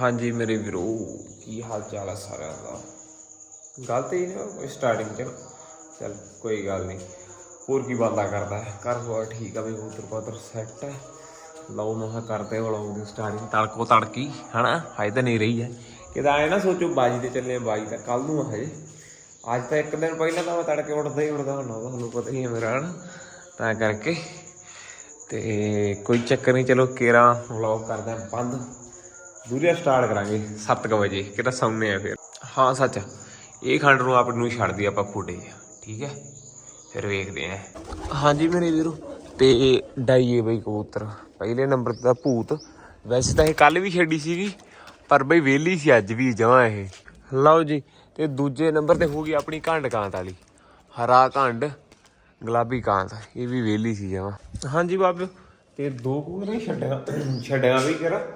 ਹਾਂਜੀ ਮੇਰੇ ਵੀਰੋ, ਕੀ ਹਾਲ ਚਾਲ ਆ ਸਾਰਿਆਂ ਦਾ? ਗਲਤ ਹੀ ਨਾ ਸਟਾਰਟਿੰਗ ਚ। ਚਲ, ਕੋਈ ਗੱਲ ਨਹੀਂ। ਹੋਰ ਕੀ ਬੰਦਾ ਕਰਦਾ ਹੈ? ਘਰ ਬਾਰ ਠੀਕ ਆ ਵੀ ਉਤਰ ਪਾਤਰ ਸੈੱਟ ਹੈ? ਲਓ ਮਹਾ ਕਰਦੇ ਵਲੋਗ ਦੀ ਸਟਾਰਟਿੰਗ ਤੜਕੋ ਤੜਕੀ, ਹਨਾ? ਹਾਈ ਤਾਂ ਨਹੀਂ ਰਹੀ ਹੈ। ਕਿਦਾ ਐ ਨਾ ਸੋਚੋ, ਬਾਜੀ ਤੇ ਚੱਲੇ ਬਾਜੀ ਤਾਂ ਕੱਲ ਨੂੰ ਆ ਹਜੇ। ਅੱਜ ਤਾਂ ਇੱਕ ਦਿਨ ਪਹਿਲਾਂ ਤਾਂ ਮੈਂ ਤੜਕੇ ਉੱਠਦਾ ਹੀ ਉੱਠਦਾ ਹੁੰਦਾ, ਤੁਹਾਨੂੰ ਪਤਾ ਹੀ ਹੈ ਮੇਰਾ, ਹਨਾ? ਤਾਂ ਕਰਕੇ। ਤੇ ਕੋਈ ਚੱਕਰ ਨਹੀਂ, ਚਲੋ, ਕੇਰਾ ਵਲੌਗ ਕਰਦੇ ਆ ਬੰਦ। ਦੂਰੀਆ ਸਟਾਰਟ ਕਰਾਂਗੇ 7:00 ਵਜੇ, ਕਿਤਾ ਸੌਂਨੇ ਆ ਫਿਰ। ਹਾਂ, ਸੱਚ, ਇਹ ਖੰਡ ਨੂੰ ਆਪ ਨੂੰ ਛੱਡ ਦੀ ਆਪਾਂ ਫੁੱਟੇ ਠੀਕ ਹੈ? ਫਿਰ ਵੇਖਦੇ ਆ। ਹਾਂਜੀ ਮੇਰੇ ਵੀਰੋ, ਤੇ ਡਾਈਏ ਬਈ ਕਬੂਤਰ, ਪਹਿਲੇ ਨੰਬਰ ਤੇ ਤਾਂ ਭੂਤ। ਵੈਸੇ ਤਾਂ ਇਹ ਕੱਲ ਵੀ ਛੱਡੀ ਸੀਗੀ, ਪਰ ਬਈ ਵੇਲੀ ਸੀ ਅੱਜ ਵੀ, ਜਮਾਂ ਇਹ। ਲਓ ਜੀ, ਤੇ ਦੂਜੇ ਨੰਬਰ ਤੇ ਹੋ ਗਈ ਆਪਣੀ ਘੰਡ ਕਾਂਤ ਵਾਲੀ। ਹਰਾ ਘੰਡ ਗੁਲਾਬੀ ਕਾਂਤ, ਇਹ ਵੀ ਵੇਲੀ ਸੀ ਜਮਾਂ। ਹਾਂਜੀ ਬਾਬੇ, ਤੇ ਦੋ ਕਬੂਤਰ ਨਹੀਂ ਛੱਡਿਆ ਛੱਡਿਆ ਵੀ ਕਰਾ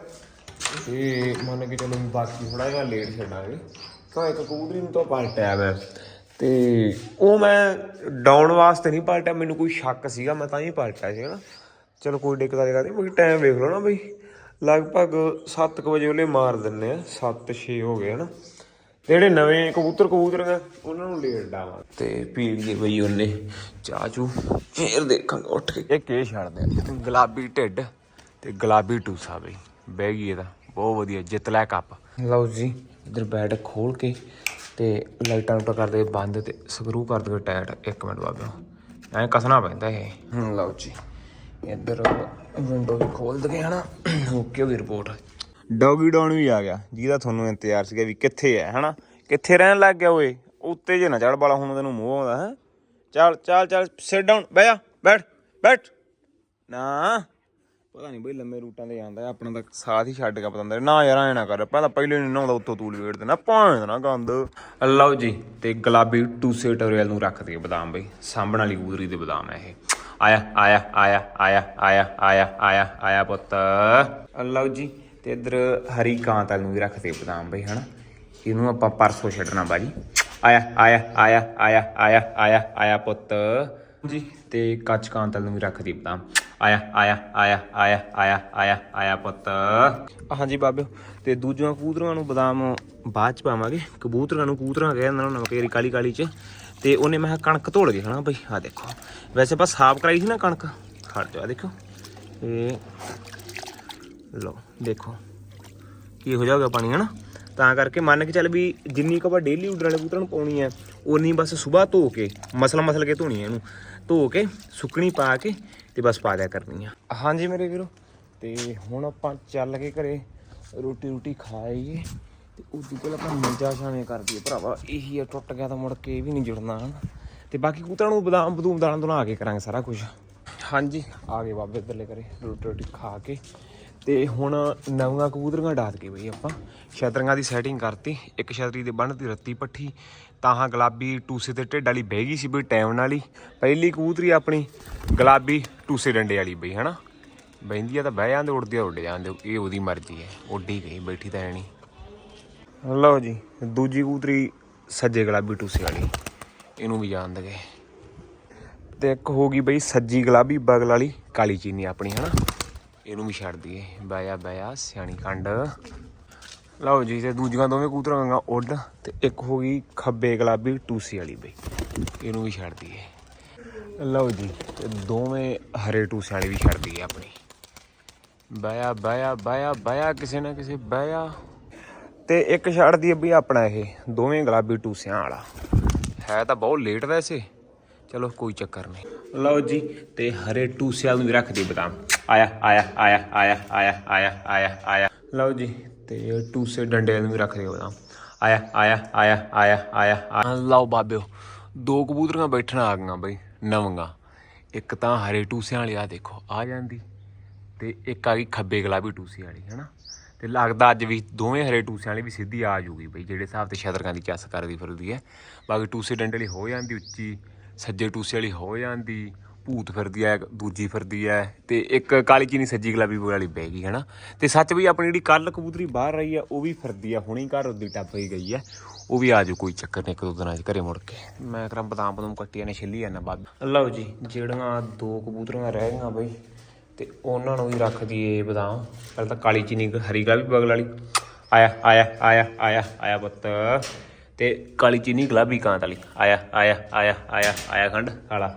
ਤੇ ਮੰਨ ਕੇ ਚਲੋ ਵੀ ਬਾਕੀ ਥੋੜਾ ਜਿਹਾ ਲੇਟ ਛੱਡਾਂਗੇ। ਤਾਂ ਇੱਕ ਕਬੂਤਰੀ ਨੂੰ ਤਾਂ ਪਲਟਿਆ ਮੈਂ। ਤੇ ਉਹ ਮੈਂ ਡਾਊਨ ਵਾਸਤੇ ਨਹੀਂ ਪਲਟਿਆ, ਮੈਨੂੰ ਕੋਈ ਸ਼ੱਕ ਸੀਗਾ, ਮੈਂ ਤਾਂ ਹੀ ਪਲਟਿਆ ਸੀ ਨਾ। ਚਲੋ ਕੋਈ ਦਿੱਕਤ ਵਾਲੀ ਗੱਲ ਨਹੀਂ ਬਈ ਟਾਈਮ ਵੇਖ ਲਓ ਨਾ ਬਈ। ਲਗਭਗ 7:00 ਵਜੇ ਉਹਲੇ ਮਾਰ ਦਿੰਨੇ ਆ 7-6 ਹੋ ਗਏ ਹਨਾ। ਤੇ ਜਿਹੜੇ ਨਵੇਂ ਕਬੂਤਰ ਕਬੂਤਰ ਨੇ, ਉਹਨਾਂ ਨੂੰ ਲੇਟ ਡਾਵਾਂ ਤੇ ਪੀ ਲਈਏ ਬਈ ਉਹਨੇ ਚਾਚੂ, ਫੇਰ ਦੇਖਾਂਗੇ ਉੱਠ ਕੇ। ਇਹ ਕੇ ਛੱਡਦੇ ਆ ਗੁਲਾਬੀ ਢਿੱਡ ਤੇ ਗੁਲਾਬੀ ਟੂਸਾ ਬਈ, ਬਹਿ ਗਈ ਇਹਦਾ। ਬਹੁਤ ਵਧੀਆ ਜਿੱਤ ਲੈ ਕੱਪ। ਲਓ ਜੀ ਇਧਰ ਬੈਟ ਖੋਲ ਕੇ ਤੇ ਲਾਈਟਾਂ ਨੂੰ ਕਰਦੇ ਬੰਦ ਤੇ ਸਕਰੂ ਕਰ ਦੇ ਟਾਇਟ। ਇੱਕ ਮਿੰਟ ਬਾਬਾ ਐਂ ਕਸਣਾ ਪੈਂਦਾ ਇਹ। ਹੂੰ ਲਓ ਜੀ। ਇੱਧਰ ਵਿੰਡੋ ਵੀ ਖੋਲ ਦਗੇ ਹਨਾ? ਓਕੇ ਹੋ ਗਈ ਰਿਪੋਰਟ ਡੌਗੀ ਡਾਊਨ ਵੀ ਆ ਗਿਆ ਜਿਹਦਾ ਤੁਹਾਨੂੰ ਇੰਤਜ਼ਾਰ ਸੀਗਾ ਵੀ ਕਿੱਥੇ ਹੈ ਹਨਾ? ਕਿੱਥੇ ਰਹਿਣ ਲੱਗ ਗਿਆ ਓਏ? ਉੱਤੇ ਜੇ ਨਾ ਚੜ ਬਾਲਾ ਹੁਣ ਤੈਨੂੰ ਮੋਹ ਆਉਂਦਾ ਹੈ? ਚੱਲ ਚੱਲ ਚੱਲ ਸਿਟ ਡਾਊਨ ਬਹਿ ਜਾ ਬੈਠ ਬੈਠ। ਨਾ। ਪਤਾ ਨਹੀਂ ਬਈ ਲੰਮੇ ਰੂਟਾਂ ਤੇ ਜਾਂਦਾ ਆਪਣਾ ਤਾਂ ਸਾਥ ਹੀ ਛੱਡ ਕੇ ਪਤੰਦਾ ਨਾ ਯਾਰ ਐ ਨਾ ਕਰ ਪਹਿਲਾਂ ਪਹਿਲੇ ਨਹੀਂ ਨਹਾਉਂਦਾ ਉੱਤੋਂ ਤੂਲ ਵੇੜ ਦੇਣਾ ਭਾਂ ਨਾ ਗੰਦ ਲਓ ਜੀ ਤੇ ਗੁਲਾਬੀ ਟੂਸੇ ਟੋਰੀਅਲ ਨੂੰ ਰੱਖ ਦਈਏ ਬਦਾਮ ਬਈ ਸਾਂਭਣ ਵਾਲੀ ਕੂਦਰੀ ਦੇ ਬਦਾਮ ਹੈ ਇਹ ਆਇਆ ਆਇਆ ਆਇਆ ਆਇਆ ਆਇਆ ਆਇਆ ਆਇਆ ਆਇਆ ਪੁੱਤ ਲਓ ਜੀ ਤੇ ਇਧਰ ਹਰੀ ਕਾਂਤ ਵਾਲ ਨੂੰ ਵੀ ਰੱਖ ਦਈਏ ਬਦਾਮ ਬਈ ਹਨਾ ਇਹਨੂੰ ਆਪਾਂ ਪਰਸੋਂ ਛੱਡਣਾ ਬਾਜੀ ਆਇਆ ਆਇਆ ਆਇਆ ਆਇਆ ਆਇਆ ਆਇਆ ਆਇਆ ਪੁੱਤ ਜੀ ਤੇ ਕੱਚ ਕਾਂਤ ਵਾਲ ਨੂੰ ਵੀ ਰੱਖ ਦਈਏ ਬਦਾਮ ਆਇਆ ਆਇਆ ਆਇਆ ਆਇਆ ਆਇਆ ਆਇਆ ਆਇਆ ਪੁੱਤ। ਹਾਂਜੀ ਬਾਬਿਓ, ਤੇ ਦੂਜਿਆਂ ਕੂਤਰਾਂ ਨੂੰ ਬਦਾਮ ਬਾਅਦ ਚ ਪਾਵਾਂਗੇ। ਕਬੂਤਰਾਂ ਨੂੰ ਕਬੂਤਰਾਂ ਕਹਿੰਦੇ ਉਹਨਾਂ ਨੂੰ ਕੇਰੀ ਕਾਲੀ ਕਾਲੀ ਚ। ਤੇ ਉਹਨੇ ਮੈਂ ਕਿਹਾ ਕਣਕ ਧੋਲ ਗਈ ਹਨਾ ਬਈ ਆ ਦੇਖੋ। ਵੈਸੇ ਆਪਾਂ ਸਾਫ਼ ਕਰਾਈ ਸੀ ਨਾ ਕਣਕ। ਖੜ ਜਾ ਦੇਖੋ ਇਹ ਲਓ, ਦੇਖੋ। ਕੀ ਹੋ ਜਾਊਗਾ ਪਾਣੀ ਹਨਾ। ਤਾਂ ਕਰਕੇ ਮੰਨ ਕੇ ਚੱਲ ਵੀ ਜਿੰਨੀ ਕੁ ਆਪਾਂ ਡੇਲੀ ਉਡਰ ਵਾਲੇ ਕੂਤਰਾਂ ਨੂੰ ਪਾਉਣੀ ਹੈ ਉਨੀ ਬਸ ਸਵੇਰ ਧੋ ਕੇ, ਮਸਲ ਮਸਲ ਕੇ ਧੋਣੀ ਹੈ ਇਹਨੂੰ। ਧੋ ਕੇ, ਸੁੱਕਣੀ ਪਾ ਕੇ ਤੇ ਬਸ ਪਾ ਦਿਆ ਕਰਨੀ ਆ। ਹਾਂਜੀ ਮੇਰੇ ਵੀਰੋ, ਤੇ ਹੁਣ ਆਪਾਂ ਚੱਲ ਕੇ ਘਰੇ ਰੋਟੀ ਰੋਟੀ ਖਾਈਏ ਤੇ ਉਦੋਂ ਪਹਿਲਾਂ ਆਪਾਂ ਮੰਜਾ ਛਾਵੇਂ ਕਰ ਦਈਏ। ਭਰਾਵਾ, ਇਹੀ ਆ, ਟੁੱਟ ਗਿਆ ਤਾਂ ਮੁੜ ਕੇ ਇਹ ਵੀ ਨਹੀਂ ਜੁੜਨਾ, ਹਨ। ਤੇ ਬਾਕੀ ਕਬੂਤਰਾਂ ਨੂੰ ਬਦਾਮ, ਬਦੂਮ ਦਾਣਾ ਦੁਣਾ ਕੇ ਕਰਾਂਗੇ ਸਾਰਾ ਕੁਝ ਹਾਂਜੀ, ਆ ਗਏ ਬਾਬੇ ਇੱਧਰਲੇ ਘਰੇ, ਰੋਟੀ ਰੋਟੀ ਖਾ ਕੇ। ਤੇ ਹੁਣ ਨਵੀਆਂ ਕਬੂਤਰੀਆਂ ਡਾਤ ਕੇ ਬਈ ਆਪਾਂ। ਛਤਰੀਆਂ ਦੀ ਸੈਟਿੰਗ ਕਰਤੀ, ਇੱਕ ਛਤਰੀ ਦੇ ਬੰਨ੍ਹਤੀ ਰੱਤੀ ਪੱਠੀ। ਤਾਹਾਂ ਗੁਲਾਬੀ ਟੂਸੇ ਤੇ ਢਿੱਡ ਵਾਲੀ ਬਹਿ ਗਈ ਸੀ ਬਈ ਟਾਈਮ ਨਾਲ ਹੀ। ਪਹਿਲੀ ਕਬੂਤਰੀ ਆਪਣੀ ਗੁਲਾਬੀ ਟੂਸੇ ਡੰਡੇ ਵਾਲੀ ਬਈ, ਹਨਾ? ਬਹਿੰਦੀ ਆ ਤਾਂ ਬਹਿ ਜਾਂਦੇ, ਉੱਡਦੀ ਆ, ਉੱਡ ਜਾਂਦੇ, ਇਹ ਉਹਦੀ ਮਰਜ਼ੀ ਹੈ। ਉੱਡੀ ਗਈ, ਬੈਠੀ ਤਾਂ ਐਣੀ ਲਓ ਜੀ, ਦੂਜੀ ਕਬੂਤਰੀ ਸੱਜੇ ਗੁਲਾਬੀ ਟੂਸੇ ਵਾਲੀ, ਇਹਨੂੰ ਵੀ ਜਾਣ ਦਗੇ ਤੇ ਇੱਕ ਹੋ ਗਈ ਬਈ ਸੱਜੀ ਗੁਲਾਬੀ, ਬਗਲ ਵਾਲੀ ਕਾਲੀ ਚੀਨੀ ਆਪਣੀ, ਹਨਾ? ਇਹਨੂੰ ਵੀ ਛੱਡ ਦਈਏ। ਬਾਇਆ ਬਾਇਆ ਸਿਆਣੀ ਕੰਡ। ਲਓ ਜੀ, ਤੇ ਦੂਜੀਆਂ ਦੋਵੇਂ ਕੂਤਰਾਂ ਗਾਂ ਉੱਡ, ਤੇ ਇੱਕ ਹੋ ਗਈ ਖੱਬੇ ਗੁਲਾਬੀ, ਟੂਸੀ ਵਾਲੀ ਬਈ। ਇਹਨੂੰ ਵੀ ਛੱਡ ਦਈਏ। ਲਓ ਜੀ, ਤੇ ਦੋਵੇਂ ਹਰੇ ਟੂਸੇ ਵਾਲੀ ਵੀ ਛੱਡ ਦਈਏ ਆਪਣੀ। ਬਾਇਆ ਬਾਇਆ ਬਾਇਆ ਬਾਇਆ ਕਿਸੇ ਨਾ ਕਿਸੇ ਬਾਇਆ ਤੇ ਇੱਕ ਛੱਡ ਦਈਏ ਬਈ ਆਪਣਾ ਇਹ, ਦੋਵੇਂ ਗੁਲਾਬੀ ਟੂਸਿਆਂ ਵਾਲਾ। ਹੈ ਤਾਂ ਬਹੁਤ ਲੇਟ ਵੈਸੇ। ਚਲੋ ਕੋਈ ਚੱਕਰ ਨਹੀਂ। ਲਓ ਜੀ, ਤੇ ਹਰੇ ਟੂਸਿਆਂ ਨੂੰ ਵੀ ਰੱਖ ਦੀ ਬਦਾਮ। ਆਇਆ ਆਇਆ ਆਇਆ ਆਇਆ ਆਇਆ ਆਇਆ ਆਇਆ ਆਇਆ ਲਓ ਜੀ ਤੇ ਟੂਸੇ ਡੰਡੇ ਨੂੰ ਵੀ ਰੱਖ ਦੇ ਬਦਾਮ ਆਇਆ ਆਇਆ ਆਇਆ ਆਇਆ ਆਇਆ ਆਇਆ। ਲਓ ਬਾਬਿਓ ਦੋ ਕਬੂਤਰੀਆਂ ਬੈਠਣ ਆ ਗਈਆਂ ਬਈ ਨਵੀਆਂ ਇੱਕ ਤਾਂ ਹਰੇ ਟੂਸਿਆਂ ਵਾਲੀ ਆ ਦੇਖੋ ਆ ਜਾਂਦੀ ਤੇ ਇੱਕ ਆ ਗਈ ਖੱਬੇ ਗੁਲਾਬੀ ਟੂਸੀ ਵਾਲੀ ਹੈਨਾ ਤੇ ਲੱਗਦਾ ਅੱਜ ਵੀ ਦੋਵੇਂ ਹਰੇ ਟੂਸਿਆਂ ਵਾਲੀ ਵੀ ਸਿੱਧੀ ਆ ਜੂਗੀ ਬਈ ਜਿਹੜੇ ਹਿਸਾਬ ਤੇ ਸ਼ਤਰਕਾਂ ਦੀ ਚੱਸ ਕਰਦੀ ਫਿਰਦੀ ਹੈ ਬਾਕੀ ਟੂਸੇ ਡੰਡੇ ਵਾਲੀ ਹੋ ਜਾਂਦੀ ਉੱਚੀ ਸੱਜੇ ਟੂਸੇ ਵਾਲੀ ਹੋ ਜਾਂਦੀ ਭੂਤ ਫਿਰਦੀ ਹੈ, ਦੂਜੀ ਫਿਰਦੀ ਹੈ ਤੇ ਇੱਕ ਕਾਲੀ ਚੀਨੀ ਸੱਜੀ ਗੁਲਾਬੀ ਵਾਲੀ ਬਹਿ ਗਈ, ਹੈਨਾ? ਤੇ ਸੱਚ ਵੀ ਆਪਣੀ ਜਿਹੜੀ ਕੱਲ ਕਬੂਤਰੀ ਬਾਹਰ ਰਹੀ ਹੈ, ਉਹ ਵੀ ਫਿਰਦੀ ਹੈ, ਹੁਣੇ ਘਰ ਉਹਦੀ ਟੱਪ ਹੀ ਗਈ ਹੈ, ਉਹ ਵੀ ਆ ਜਾਊ ਕੋਈ ਚੱਕਰ ਨਹੀਂ, ਇੱਕ ਦੋ ਦਿਨਾਂ 'ਚ ਘਰੇ ਮੁੜ ਕੇ। ਮੈਂ ਕਰਾਂ ਬਦਾਮ ਬਦੂਮ ਕੱਟੀਆਂ ਨੇ, ਛਿੱਲੀ ਜਾਂਦਾ ਬਾਅਦ ਲਓ ਜੀ, ਜਿਹੜੀਆਂ ਦੋ ਕਬੂਤਰੀਆਂ ਰਹਿ ਗਈਆਂ ਬਈ, ਤੇ ਉਹਨਾਂ ਨੂੰ ਵੀ ਰੱਖ ਦਈਏ ਬਦਾਮ। ਪਹਿਲਾਂ ਤਾਂ ਕਾਲੀ ਚੀਨੀ ਹਰੀ ਗੁਲਾਬੀ ਬਗਲ ਵਾਲੀ। ਆਇਆ ਆਇਆ ਆਇਆ ਆਇਆ ਆਇਆ ਬੱਤ ਤੇ ਕਾਲੀ ਚੀਨੀ ਗੁਲਾਬੀ ਕਾਂਤ ਵਾਲੀ। ਆਇਆ ਆਇਆ ਆਇਆ ਆਇਆ ਆਇਆ ਖੰਡ ਕਾਲਾ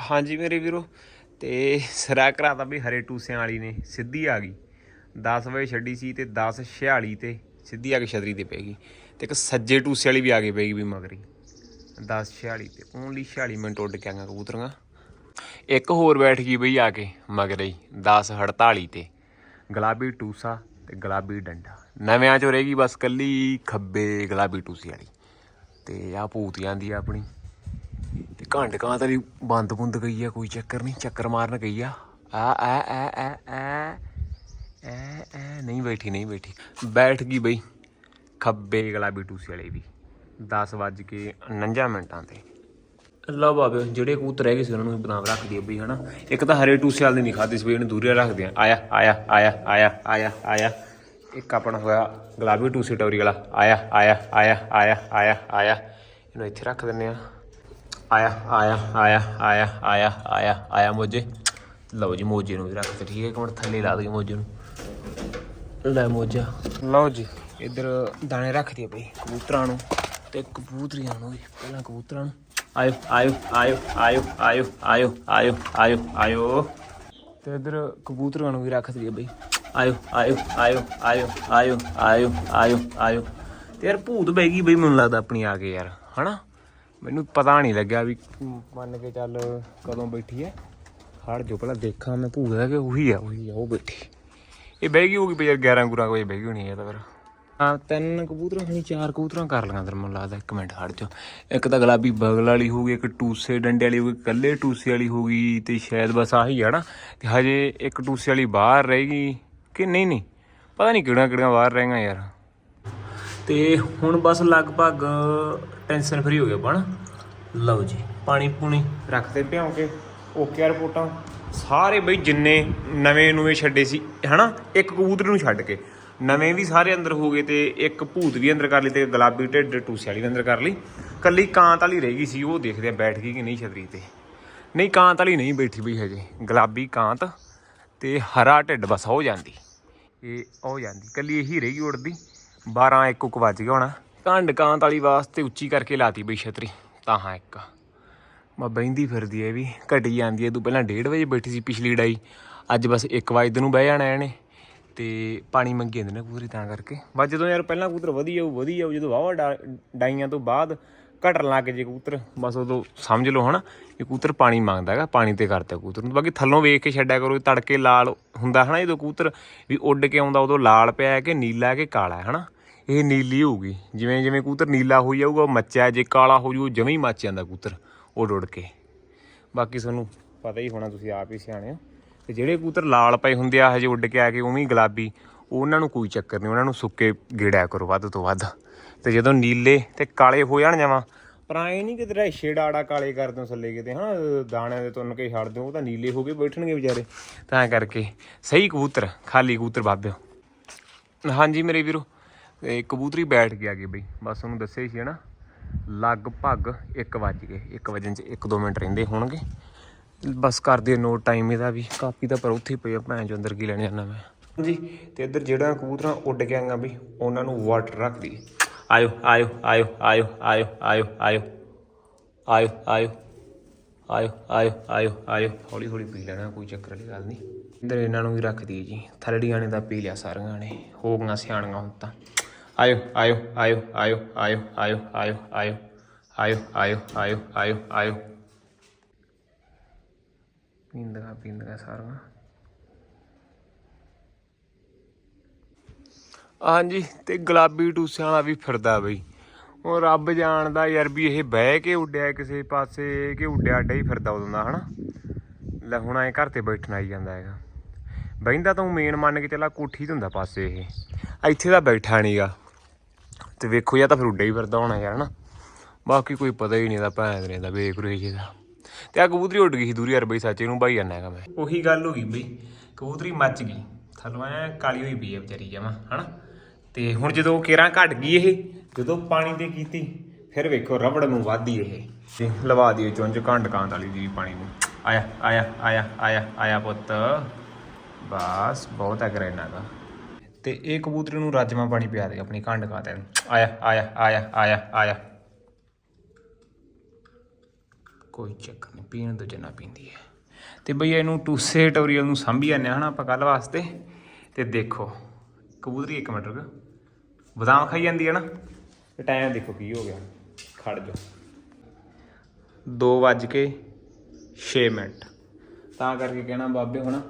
ਹਾਂਜੀ ਮੇਰੇ ਵੀਰੋ, ਤੇ ਸਰਾ ਕਰਾਤਾ ਵੀ ਹਰੇ ਟੂਸਿਆਂ ਵਾਲੀ ਨੇ, ਸਿੱਧੀ ਆ ਗਈ। 10 ਵਜੇ ਛੱਡੀ ਸੀ ਤੇ 10:46 ਤੇ ਸਿੱਧੀ ਆ ਕੇ ਛਤਰੀ ਤੇ ਪੈ ਗਈ। ਤੇ ਇੱਕ ਸੱਜੇ ਟੂਸੇ ਵਾਲੀ ਵੀ ਆ ਕੇ ਪੈ ਗਈ ਵੀ ਮਗਰੀ 10:46 ਤੇ ਓਨਲੀ 46 ਮਿੰਟ ਉੱਡ ਕੇ ਆਈਆਂ ਕਬੂਤਰਾਂ ਇੱਕ ਹੋਰ ਬੈਠ ਗਈ ਬਈ ਆ ਕੇ ਮਗਰ ਹੀ 10:48 ਤੇ। ਗੁਲਾਬੀ ਟੂਸਾ ਤੇ ਗੁਲਾਬੀ ਡੰਡਾ। ਨਵਿਆਂ ਚੋਂ ਰਹੇਗੀ ਬਸ ਕੱਲੀ ਖੱਬੇ ਗੁਲਾਬੀ ਟੂਸੀ ਵਾਲੀ। ਤੇ ਆ ਭੂਤ ਜਾਂਦੀ ਆ ਆਪਣੀ। ਤੇ ਘੰਟ ਕਾਂ ਤਾਂ ਬੰਦ ਬੁੰਦ ਗਈ ਆ, ਕੋਈ ਚੱਕਰ ਨਹੀਂ, ਚੱਕਰ ਮਾਰਨ ਗਈ ਆ। ਆ ਆ ਆ ਆ ਆ ਐ ਨਹੀਂ ਬੈਠੀ ਨਹੀਂ ਬੈਠੀ। ਬੈਠ ਗਈ ਬਈ, ਖੱਬੇ ਗੁਲਾਬੀ ਟੂਸੀ ਵਾਲੇ ਵੀ 10 ਵੱਜ ਕੇ 49 ਮਿੰਟਾਂ ਤੇ। ਅੱਲਾ ਬਾਬੇ, ਜਿਹੜੇ ਕਬੂਤਰ ਰਹਿ ਗਏ ਸੀ, ਉਹਨਾਂ ਨੂੰ ਵੀ ਬਣਾ ਕੇ ਰੱਖ ਦਈਏ ਬਈ, ਹਨਾ। ਇੱਕ ਤਾਂ ਹਰੇ ਟੂਸੇ ਵਾਲੇ ਦੀ ਨਹੀਂ ਖਾਦੀ ਸੀ ਬਈ ਇਹਨੂੰ ਦੂਰੇ ਰੱਖਦੇ ਆ। ਆਇਆ ਆਇਆ ਆਇਆ ਆਇਆ ਆਇਆ ਆਇਆ। ਇੱਕ ਆਪਣਾ ਹੋਇਆ ਗੁਲਾਬੀ ਟੂਸੇ ਟੌਰੀ ਵਾਲਾ। ਆਇਆ ਆਇਆ ਆਇਆ ਆਇਆ ਆਇਆ ਆਇਆ। ਇਹਨੂੰ ਇੱਥੇ ਰੱਖ ਦਿੰਨੇ ਆ। ਆਇਆ ਆਇਆ ਆਇਆ ਆਇਆ ਆਇਆ ਆਇਆ ਆਇਆ ਮੋਜੇ ਲਓ ਜੀ ਮੋਜੇ ਨੂੰ ਵੀ ਰੱਖ ਤੇ ਠੀਕ ਹੈ ਇੱਕ ਮਿੰਟ ਥੱਲੇ ਲਾ ਦਈਏ ਮੋਜੇ ਨੂੰ ਲੈ ਮੋਜਾ ਲਓ ਜੀ ਇੱਧਰ ਦਾਣੇ ਰੱਖ ਦਈਏ ਬਈ ਕਬੂਤਰਾਂ ਨੂੰ ਤੇ ਕਬੂਤਰੀਆਂ ਨੂੰ ਪਹਿਲਾਂ ਕਬੂਤਰਾਂ ਨੂੰ ਆਇਓ ਆਇਓ ਆਇਓ ਆਇਓ ਆਇਓ ਆਇਓ ਆਇਓ ਆਇਓ ਆਇਓ ਤੇ ਇੱਧਰ ਕਬੂਤਰਾਂ ਨੂੰ ਵੀ ਰੱਖ ਦਈਏ ਬਈ ਆਇਓ ਆਇਓ ਆਇਓ ਆਇਓ ਆਇਓ ਆਇਓ ਆਇਓ ਆਇਓ ਤੇ ਯਾਰ ਭੂਤ ਬਹਿ ਗਈ ਬਈ ਮੈਨੂੰ ਲੱਗਦਾ ਆਪਣੀ ਆ ਕੇ ਯਾਰ ਹਨਾ ਮੈਨੂੰ ਪਤਾ ਨਹੀਂ ਲੱਗਿਆ ਵੀ ਮੰਨ ਕੇ ਚੱਲ ਕਦੋਂ ਬੈਠੀ ਐ। ਖੜ ਜੋ ਪਹਿਲਾਂ ਦੇਖਾਂ ਮੈਂ ਹੈ ਕਿ ਉਹੀ ਆ ਉਹੀ ਆ ਉਹ ਬੈਠੀ। ਇਹ ਬਹਿ ਗਈ ਹੋਊਗੀ ਵੀ ਯਾਰ 11 ਗੁਰਾਂ ਵਜੇ ਬਹਿ ਗਈ ਹੋਣੀ ਇਹ ਤਾਂ ਫਿਰ। ਹਾਂ ਤਿੰਨ ਕਬੂਤਰਾਂ ਨਹੀਂ ਚਾਰ ਕਬੂਤਰਾਂ ਕਰ ਲਈਆਂ ਤੇ ਮੈਨੂੰ ਲੱਗਦਾ ਇੱਕ ਮਿੰਟ ਖੜ ਜਾ। ਇੱਕ ਤਾਂ ਗੁਲਾਬੀ ਬਗਲ ਵਾਲੀ ਹੋਊਗੀ ਇੱਕ ਟੂਸੇ ਡੰਡੇ ਵਾਲੀ ਹੋਊਗੀ ਕੱਲੇ ਟੂਸੇ ਵਾਲੀ ਹੋਊਗੀ ਤੇ ਸ਼ਾਇਦ ਬਸ ਆਹੀ ਆ ਨਾ। ਤੇ ਹਜੇ ਇੱਕ ਟੂਸੇ ਵਾਲੀ ਬਾਹਰ ਰਹੇਗੀ ਕਿ ਨਹੀਂ ਨਹੀਂ? ਪਤਾ ਨਹੀਂ ਕਿਹੜੀਆਂ ਕਿਹੜੀਆਂ ਬਾਹਰ ਰਹਿਆਂ ਯਾਰ। ਤੇ ਹੁਣ ਬਸ ਲਗਭਗ ਟੈਨਸ਼ਨ ਫਰੀ ਹੋ ਗਿਆ ਬਣ ਲਓ ਜੀ, ਪਾਣੀ ਪੂਣੀ ਰੱਖਦੇ ਭਿਉਂ ਕੇ ਓਕੇ ਰਿਪੋਰਟਾਂ। ਸਾਰੇ ਬਈ ਜਿੰਨੇ ਨਵੇਂ ਨੂਵੇਂ ਛੱਡੇ ਸੀ, ਹਨਾ? ਇੱਕ ਕਬੂਤਰ ਨੂੰ ਛੱਡ ਕੇ। ਨਵੇਂ ਵੀ ਸਾਰੇ ਅੰਦਰ ਹੋ ਗਏ ਤੇ ਇੱਕ ਭੂਤ ਵੀ ਅੰਦਰ ਕਰ ਲਈ ਤੇ ਗੁਲਾਬੀ ਢਿੱਡ, ਟੂਸੇ ਵਾਲੀ ਵੀ ਅੰਦਰ ਕਰ ਲਈ। ਕੱਲੀ ਕਾਂਤ ਵਾਲੀ ਰਹਿ ਗਈ ਸੀ, ਉਹ ਦੇਖਦੇ ਆ ਬੈਠ ਗਈ ਕਿ ਨਹੀਂ ਛਤਰੀ ਤੇ। ਨਹੀਂ, ਕਾਂਤ ਵਾਲੀ ਨਹੀਂ ਬੈਠੀ ਬਈ ਹਜੇ। ਗੁਲਾਬੀ ਕਾਂਤ ਤੇ ਹਰਾ ਢਿੱਡ ਬਸ ਹੋ ਜਾਂਦੀ। ਇਹ ਹੋ ਜਾਂਦੀ, ਕੱਲੀ ਇਹੀ ਰਹੀ ਉੜਦੀ। 12 ਇੱਕ ਕੁ ਵੱਜ ਗਿਆ ਹੋਣਾ। ਕੰਡ ਕਾਂਤ ਵਾਲੀ ਵਾਸਤੇ ਉੱਚੀ ਕਰਕੇ ਲਾਤੀ ਬਈ ਛਤਰੀ ਤਾਂ ਹਾਂ ਇੱਕ। ਮੈਂ ਬੈਂਦੀ ਫਿਰਦੀ ਐ ਵੀ ਘਟੀ ਜਾਂਦੀ ਐ। ਤੂੰ ਪਹਿਲਾਂ 1:30 ਵਜੇ ਬੈਠੀ ਸੀ ਪਿਛਲੀ ਡਾਈ ਅੱਜ ਬਸ 1 ਵਜੇ ਨੂੰ ਬਹਿ ਜਾਣਾ ਇਹਨੇ। ਤੇ ਪਾਣੀ ਮੰਗੀ ਜਾਂਦੇ ਨੇ ਕਬੂਤਰੀ ਤਾਂ ਕਰਕੇ। ਬਸ ਜਦੋਂ ਯਾਰ ਪਹਿਲਾਂ ਕਬੂਤਰ ਵਧੀਆ ਹੋਊ ਵਧੀਆ ਜਦੋਂ ਵਾਵਾ ਡਾਈਆਂ ਤੋਂ ਬਾਅਦ ਘਟਣ ਲੱਗ ਜੇ ਕਬੂਤਰ। ਬਸ ਉਦੋਂ ਸਮਝ ਲਓ ਹਨਾ ਇਹ ਕਬੂਤਰ ਪਾਣੀ ਮੰਗਦਾ ਹੈਗਾ, ਪਾਣੀ ਤੇ ਕਰਦਾ ਕਬੂਤਰ ਨੂੰ। ਬਾਕੀ ਥੱਲੋਂ ਵੇਖ ਕੇ ਛੱਡਿਆ ਕਰੋ ਤੜਕੇ ਲਾਲ ਹੁੰਦਾ ਹਨਾ ਜਦੋਂ ਕਬੂਤਰ ਵੀ ਉੱਡ ਕੇ ਆਉਂਦਾ, ਉਦੋਂ ਲਾਲ ਪਿਆ ਹੈ ਕਿ ਨੀਲਾ ਹੈ ਕਿ ਕਾਲਾ ਹੈ ਹਨਾ। ਇਹ ਨੀਲੀ ਹੋਊਗੀ। ਜਿਵੇਂ ਜਿਵੇਂ ਕਬੂਤਰ ਨੀਲਾ ਹੋਈ ਜਾਊਗਾ, ਉਹ ਮੱਚਿਆ, ਜੇ ਕਾਲਾ ਹੋ ਜੂ ਜਮੇ ਹੀ ਮੱਚ ਜਾਂਦਾ ਕਬੂਤਰ ਉੱਡ ਉੱਡ ਕੇ। ਬਾਕੀ ਤੁਹਾਨੂੰ ਪਤਾ ਹੀ ਹੋਣਾ ਤੁਸੀਂ ਆਪ ਹੀ ਸਿਆਣੇ ਹੋ। ਤੇ ਜਿਹੜੇ ਕਬੂਤਰ ਲਾਲ ਪਏ ਹੁੰਦੇ ਆ ਹਜੇ ਉੱਡ ਕੇ ਆ ਕੇ ਉਵੇਂ ਗੁਲਾਬੀ, ਉਹਨਾਂ ਨੂੰ ਕੋਈ ਚੱਕਰ ਨਹੀਂ, ਉਹਨਾਂ ਨੂੰ ਸੁੱਕੇ ਗੇੜਿਆ ਕਰੋ ਵੱਧ ਤੋਂ ਵੱਧ। ਤੇ ਜਦੋਂ ਨੀਲੇ ਤੇ ਕਾਲੇ ਹੋ ਜਾਣ ਜਾਵਾਂ ਪਰ ਐ ਨਹੀਂ ਕਿ ਤੇਰਾ ਛੇੜਾ ਆੜਾ ਕਾਲੇ ਕਰ ਦਿਓ ਥੱਲੇ ਕਿਤੇ ਹਾਂ ਦਾਣਿਆਂ ਦੇ ਤੁੰਨ ਕੇ ਛੱਡ ਦਿਓ ਉਹ ਤਾਂ ਨੀਲੇ ਹੋ ਕੇ ਬੈਠਣਗੇ ਵਿਚਾਰੇ। ਤਾਂ ਕਰਕੇ, ਸਹੀ ਕਬੂਤਰ, ਖਾਲੀ ਕਬੂਤਰ ਬਾਬਿਓ। ਹਾਂਜੀ ਮੇਰੇ ਵੀਰੋ, ਇਹ ਕਬੂਤਰੀ ਬੈਠ ਗਿਆ ਅੱਗੇ ਬਈ। ਬਸ ਉਹਨੂੰ ਦੱਸਿਆ ਹੀ ਸੀ ਹਨਾ, ਲਗਭਗ 1 ਵੱਜ ਗਏ 1 ਵਜਣ ਚ 1-2 ਮਿੰਟ ਰਹਿੰਦੇ ਹੋਣਗੇ। ਬਸ ਕਰਦੇ ਨੋਟ ਟਾਈਮ ਇਹਦਾ ਵੀ, ਕਾਪੀ ਤਾਂ ਪਰ ਉੱਥੇ ਹੀ ਪਈ ਆ, ਭੈਣ ਚੋ ਅੰਦਰ ਕੀ ਲੈਣ ਜਾਣਾ ਮੈਂ। ਹਾਂਜੀ, ਤੇ ਇੱਧਰ ਜਿਹੜਾ ਕਬੂਤਰਾਂ ਉੱਡ ਕੇ ਆਂਗਾ ਬਈ, ਉਹਨਾਂ ਨੂੰ ਵਾਟਰ ਰੱਖ ਦੀ ਆਇਓ ਆਇਓ ਆਇਓ ਆਇਓ ਆਇਓ ਆਇਓ ਆਇਓ ਆਇਓ ਆਇਓ ਆਇਓ ਆਇਓ ਆਇਓ ਆਇਓ ਹੌਲੀ ਹੌਲੀ ਪੀ ਲੈਣਾ ਕੋਈ ਚੱਕਰ ਵਾਲੀ ਗੱਲ ਨਹੀਂ ਇੱਧਰ ਇਹਨਾਂ ਨੂੰ ਵੀ ਰੱਖ ਦਈਏ ਜੀ ਥਰੜੀਆਂ ਨੇ ਤਾਂ ਪੀ ਲਿਆ ਸਾਰੀਆਂ ਨੇ ਹੋ ਗਈਆਂ ਸਿਆਣੀਆਂ ਹੁਣ ਤਾਂ ਆਇਓ ਆਇਓ ਆਇਓ ਆਇਓ ਆਇਓ ਆਇਓ ਆਇਓ ਆਇਓ ਆਇਓ ਆਇਓ ਆਇਓ ਆਇਓ ਆਇਓ ਪੀਂਦਗਾ ਪੀਂਦਗਾ ਸਾਰੀਆਂ ਹਾਂਜੀ, ਤੇ ਗੁਲਾਬੀ ਟੂਸਿਆਂ ਵਾਲਾ ਵੀ ਫਿਰਦਾ ਬਈ। ਉਹ ਰੱਬ ਜਾਣਦਾ ਯਾਰ ਵੀ ਇਹ ਬਹਿ ਕੇ ਉੱਡਿਆ ਕਿਸੇ ਪਾਸੇ, ਕਿ ਉੱਡਿਆ ਅੱਡਾ ਹੀ ਫਿਰਦਾ ਉਦੋਂ ਦਾ, ਹਨਾ? ਲੈ ਹੁਣ ਐ ਘਰ ਤੇ ਬੈਠਣ ਆਈ ਜਾਂਦਾ ਹੈਗਾ। ਬਹਿੰਦਾ ਤਾਂ ਮੇਨ ਮੰਨ ਕੇ ਚੱਲਾ ਕੋਠੀ ਤੇ ਹੁੰਦਾ ਪਾਸੇ ਇਹ। ਇੱਥੇ ਤਾਂ ਬੈਠਾ ਨਹੀਂਗਾ ਤੇ ਵੇਖੋ ਜਾਂ ਤਾਂ ਫਿਰ ਉੱਡਿਆ ਹੀ ਫਿਰਦਾ ਹੋਣਾ ਯਾਰ, ਹਨਾ? ਬਾਕੀ ਕੋਈ ਪਤਾ ਹੀ ਨਹੀਂ ਦਾ ਭੈਣ ਦੇ ਦਾ ਵੇਖ ਜੀ ਦਾ ਤੇ ਆ ਕਬੂਤਰੀ ਉੱਡ ਗਈ ਸੀ ਦੂਰੀ ਯਾਰ ਬਈ, ਸੱਚੇ ਨੂੰ ਬਾਈ ਜਾਂਦਾ ਹੈਗਾ ਮੈਂ। ਉਹੀ ਗੱਲ ਹੋ ਗਈ ਬਈ, ਕਬੂਤਰੀ ਮੱਚ ਗਈ। ਥੱਲੋਂ ਐ ਕਾਲੀ ਹੋਈ ਪਈ ਹੈ ਵਿਚਾਰੀ ਜਮਾ, ਹਨਾ? ਤੇ ਹੁਣ ਜਦੋਂ ਕੇਰਾਂ ਘਟ ਗਈ ਇਹ, ਜਦੋਂ ਪਾਣੀ ਤੇ ਕੀਤੀ, ਫਿਰ ਵੇਖੋ ਰਬੜ ਨੂੰ ਵਾਦੀ ਇਹ। ਤੇ ਲਵਾ ਦਿਓ ਚੁੰਝ ਘੰਡ ਕਾਂਦ ਵਾਲੀ ਜੀ ਪਾਣੀ ਨੂੰ। ਆਇਆ ਆਇਆ ਆਇਆ ਆਇਆ ਆਇਆ ਪੁੱਤ। ਬਸ, ਬਹੁਤ ਹੈ ਕਰੇਨਾ ਦਾ। ਤੇ ਇਹ ਕਬੂਤਰ ਨੂੰ ਰਾਜਮਾ ਪਾਣੀ ਪਿਆ ਦੇ, ਆਪਣੀ ਕੰਡ ਕਾ ਤੈਨੂੰ ਆਇਆ ਆਇਆ ਆਇਆ ਆਇਆ ਆਇਆ। ਕੋਈ ਚੱਕਰ ਨਹੀਂ, ਪੀਣ ਤੋਂ ਜਨਾ ਪੀਂਦੀ ਹੈ। ਤੇ ਬਈ ਇਹਨੂੰ ਟੂਸੇ ਟੋਰੀਅਲ ਨੂੰ ਸੰਭੀ ਜਾਂਦੇ ਹਾਂ ਹਨਾ ਆਪਾਂ ਕੱਲ ਵਾਸਤੇ। ਤੇ ਦੇਖੋ। ਕਬੂਤਰੀ ਇੱਕ ਮਿੰਟ ਰੁਕ। ਬਦਾਮ ਖਾਈ ਜਾਂਦੀ ਹੈ ਨਾ। ਤੇ ਟਾਈਮ ਦੇਖੋ ਕੀ ਹੋ ਗਿਆ। ਖੜ ਜਾ 2 ਵੱਜ ਕੇ 6 ਮਿੰਟ। ਤਾਂ ਕਰਕੇ ਕਹਿਣਾ ਬਾਬੇ ਹੁਣ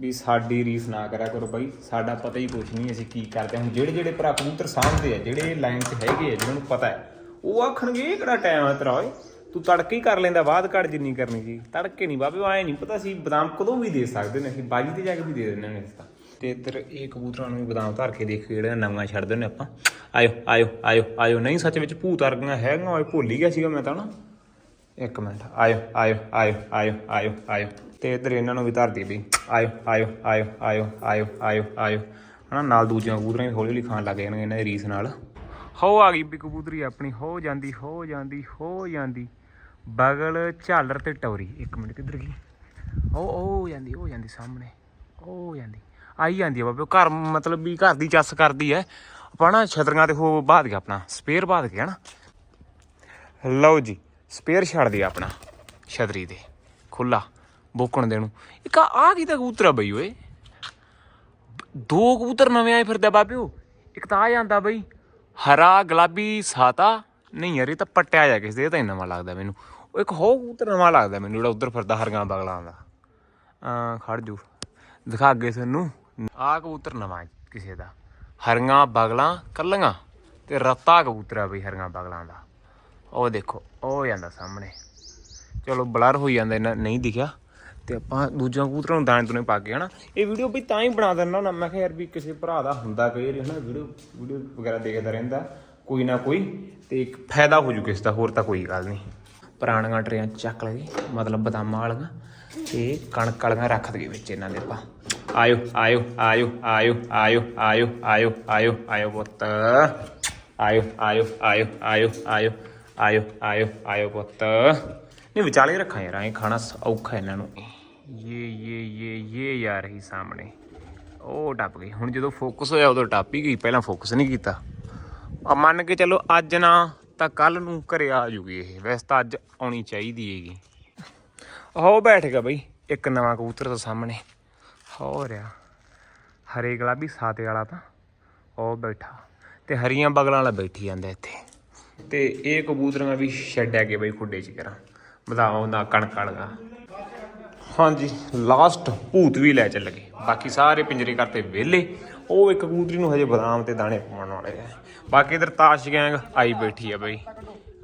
ਵੀ ਸਾਡੀ ਰੀਸ ਨਾ ਕਰਿਆ ਕਰੋ ਬਾਈ। ਸਾਡਾ ਪਤਾ ਹੀ ਕੁਛ ਨਹੀਂ ਅਸੀਂ ਕੀ ਕਰਦੇ ਹਾਂ ਹੁਣ ਜਿਹੜੇ ਜਿਹੜੇ ਭਰਾ ਕਬੂਤਰ ਸਾਂਭਦੇ ਆ ਜਿਹੜੇ ਲਾਈਨ 'ਚ ਹੈਗੇ ਆ ਜਿਹਨਾਂ ਨੂੰ ਪਤਾ ਹੈ ਉਹ ਆਖਣਗੇ ਇਹ ਕਿਹੜਾ ਟਾਈਮ ਹੈ ਤੇਰਾ ਓਏ? ਤੂੰ ਤੜਕੇ ਹੀ ਕਰ ਲੈਂਦਾ ਬਾਅਦ ਘੜ ਜਿੰਨੀ ਕਰਨੀ ਸੀ। ਤੜਕੇ ਨਹੀਂ ਬਾਬੇ ਆਏ ਨਹੀਂ ਪਤਾ ਸੀ ਬਦਾਮ ਕਦੋਂ ਵੀ ਦੇ ਸਕਦੇ ਨੇ ਅਸੀਂ ਬਾਜੀ ਤੇ ਜਾ ਕੇ ਵੀ ਦੇ ਦਿੰਦੇ ਨੇ ਇਸ ਤਾਂ ਤੇ ਇੱਧਰ ਇਹ ਕਬੂਤਰਾਂ ਨੂੰ ਵੀ ਬਦਾਮ ਧਾਰ ਕੇ ਦੇਖ ਜਿਹੜਾ ਨਵਾਂ ਛੱਡ ਦਿੰਦੇ ਆਪਾਂ ਆਇਓ ਆਇਓ ਆਇਓ ਆਇਓ ਨਹੀਂ ਸੱਚ ਵਿੱਚ ਭੂਤ ਵਰਗੀਆਂ ਹੈਗੀਆਂ ਓਏ ਭੁੱਲ ਹੀ ਗਿਆ ਸੀਗਾ ਮੈਂ ਤਾਂ ਨਾ ਇੱਕ ਮਿੰਟ ਆਇਓ ਆਇਓ ਆਇਓ ਆਇਓ ਆਇਓ ਆਇਓ ਤੇ ਇੱਧਰ ਇਹਨਾਂ ਨੂੰ ਵੀ ਧਰਦੀ ਵੀ ਆਇਓ ਆਇਓ ਆਇਓ ਆਇਓ ਆਇਓ ਆਇਓ ਆਇਓ ਹਨਾ ਨਾਲ ਦੂਜੀਆਂ ਕਬੂਤਰਾਂ ਵੀ ਹੌਲੀ ਹੌਲੀ ਖਾਣ ਲੱਗ ਜਾਣਗੇ ਇਹਨਾਂ ਦੀ ਰੀਸ ਨਾਲ ਹੋ ਆ ਗਈ ਵੀ ਕਬੂਤਰੀ ਆਪਣੀ ਹੋ ਜਾਂਦੀ ਹੋ ਜਾਂਦੀ ਹੋ ਜਾਂਦੀ ਬਗਲ ਝਾਲਰ ਤੇ ਟੌਰੀ ਇੱਕ ਮਿੰਟ ਕਿੱਧਰ ਗਈ ਉਹ ਉਹ ਜਾਂਦੀ ਉਹ ਜਾਂਦੀ ਸਾਹਮਣੇ ਉਹ ਜਾਂਦੀ ਆਈ ਜਾਂਦੀ ਆ ਬਾਬੇ, ਉਹ ਘਰ ਮਤਲਬ ਵੀ ਘਰ ਦੀ ਚੱਸ ਕਰਦੀ ਐ ਆਪਾਂ ਨਾ ਛਤਰੀਆਂ ਤੇ ਹੋ ਬਾਦ ਗਿਆ ਆਪਣਾ, ਸਪੇਅਰ ਬਾਦ ਗਿਆ ਨਾ। ਲਓ ਜੀ, ਸਪੇਅਰ ਛੱਡ ਦਿਆ ਆਪਣਾ, ਛਤਰੀ ਦੇ ਖੁੱਲਾ ਬੋਕਣ ਦੇ ਨੂੰ। ਇੱਕ ਆ ਕੀ ਤਾਂ ਕਬੂਤਰ ਆ ਬਈ ਓਏ। ਦੋ ਕਬੂਤਰ ਨਵੇਂ ਆਏ ਫਿਰਦੇ ਬਾਬਿਓ। ਇੱਕ ਤਾਂ ਆ ਜਾਂਦਾ ਬਈ, ਹਰਾ, ਗੁਲਾਬੀ, ਸਾਤਾ। ਨਹੀਂ ਯਾਰ, ਇਹ ਤਾਂ ਪੱਟਿਆ ਜਾ ਕਿਸੇ ਦੇ ਤਾਂ ਹੀ ਨਵਾਂ ਲੱਗਦਾ ਮੈਨੂੰ। ਉਹ ਇੱਕ ਹੋ ਕਬੂਤਰ ਨਵਾਂ ਲੱਗਦਾ ਮੈਨੂੰ ਜਿਹੜਾ ਉਧਰ ਫਿਰਦਾ ਹਰਗਾਂ ਬਗਲਾਂ ਦਾ। ਖੜ ਜੂ ਦਿਖਾ ਅੱਗੇ ਤੁਹਾਨੂੰ। ਆ ਕਬੂਤਰ ਨਵਾਂ ਕਿਸੇ ਦਾ। ਹਰੀਆਂ ਬਗਲਾਂ ਕੱਲੀਆਂ ਤੇ ਰੱਤਾ ਕਬੂਤਰ ਆ ਬਈ ਹਰੀਆਂ ਬਗਲਾਂ ਦਾ। ਉਹ ਦੇਖੋ, ਉਹ ਜਾਂਦਾ ਸਾਹਮਣੇ। ਚਲੋ ਬਲਰ ਹੋਈ ਜਾਂਦਾ, ਇਹਨਾਂ ਨਹੀਂ ਦਿਖਿਆ। ਤੇ ਆਪਾਂ ਦੂਜਿਆਂ ਕਬੂਤਰਾਂ ਨੂੰ ਦਾਣੇ ਦੂਣੇ ਪਾ ਕੇ ਹਨਾ। ਇਹ ਵੀਡੀਓ ਵੀ ਤਾਂ ਹੀ ਬਣਾ ਦਿੰਦਾ ਨਾ ਮੈਂ ਕਿਹਾ ਯਾਰ ਵੀ ਕਿਸੇ ਭਰਾ ਦਾ ਹੁੰਦਾ ਕਈ ਵਾਰੀ ਹਨਾ, ਵੀਡੀਓ ਵੀਡੀਓ ਵਗੈਰਾ ਦੇਖਦਾ ਰਹਿੰਦਾ, ਕੋਈ ਨਾ ਕੋਈ। ਤੇ ਇੱਕ ਫਾਇਦਾ ਹੋ ਜੂ ਕਿਸੇ ਦਾ, ਹੋਰ ਤਾਂ ਕੋਈ ਗੱਲ ਨਹੀਂ। ਪੁਰਾਣੀਆਂ ਟਰੇਆਂ ਚੱਕ ਲਏ ਮਤਲਬ ਬਦਾਮਾਂ ਵਾਲੀਆਂ ਤੇ ਕਣਕ ਵਾਲੀਆਂ ਰੱਖ ਦਈਏ ਵਿੱਚ ਇਹਨਾਂ ਦੇ ਆਪਾਂ। ਆਇਓ ਆਇਓ ਆਇਓ ਆਇਓ ਆਇਓ ਆਇਓ ਆਇਓ ਆਇਓ ਆਇਓ ਪੁੱਤ ਆਇਓ ਆਇਓ ਆਇਓ ਆਇਓ ਆਇਓ ਆਇਓ ਆਇਓ ਆਇਓ ਪੁੱਤ ਨਹੀਂ ਵਿਚਾਲੇ ਰੱਖਾਂ ਯਾਰ ਐਂ ਖਾਣਾ ਔਖਾ ਇਹਨਾਂ ਨੂੰ ਇਹ ਇਹ ਇਹ ਇਹ ਯਾਰ ਹੀ ਸਾਹਮਣੇ ਉਹ ਟੱਪ ਗਈ ਹੁਣ ਜਦੋਂ ਫੋਕਸ ਹੋਇਆ ਉਦੋਂ ਟੱਪ ਹੀ ਗਈ ਪਹਿਲਾਂ ਫੋਕਸ ਨਹੀਂ ਕੀਤਾ ਆ ਮੰਨ ਕੇ ਚੱਲੋ ਅੱਜ ਨਾ ਤਾਂ ਕੱਲ ਨੂੰ ਘਰੇ ਆ ਜੂਗੀ ਇਹ ਵੈਸੇ ਤਾਂ ਅੱਜ ਆਉਣੀ ਚਾਹੀਦੀ ਹੈਗੀ ਹੋ ਬੈਠ ਗਿਆ ਬਈ ਇੱਕ ਨਵਾਂ ਕਬੂਤਰ ਤਾਂ ਸਾਹਮਣੇ ਹੋ ਰਿਹਾ ਹਰੇ ਗੁਲਾਬੀ ਸਾਤੇ ਵਾਲਾ ਤਾਂ, ਉਹ ਬੈਠਾ। ਤੇ ਹਰੀਆਂ ਬਗਲਾਂ ਵਾਲਾ ਬੈਠੀ ਜਾਂਦਾ ਇੱਥੇ। ਤੇ ਇਹ ਕਬੂਤਰਾਂ ਵੀ ਛੱਡਿਆ ਕੇ ਬਈ ਖੁੱਡੇ ਚ ਕਰਾਂ। ਬਦਾਮ ਦਾ ਕਣਕ ਵਾਲਾ ਹਾਂਜੀ ਲਾਸਟ ਭੂਤ ਵੀ ਲੈ ਚੱਲ ਗਏ। ਬਾਕੀ ਸਾਰੇ ਪਿੰਜਰੇ ਕਰਤੇ ਵਿਹਲੇ। ਉਹ ਇੱਕ ਕਬੂਤਰੀ ਨੂੰ ਹਜੇ ਬਦਾਮ ਤੇ ਦਾਣੇ ਪਾਉਣ ਵਾਲੇ ਆ। ਬਾਕੀ ਇਧਰ ਤਾਸ਼ ਗੈਂਗ ਆਈ ਬੈਠੀ ਆ ਬਈ।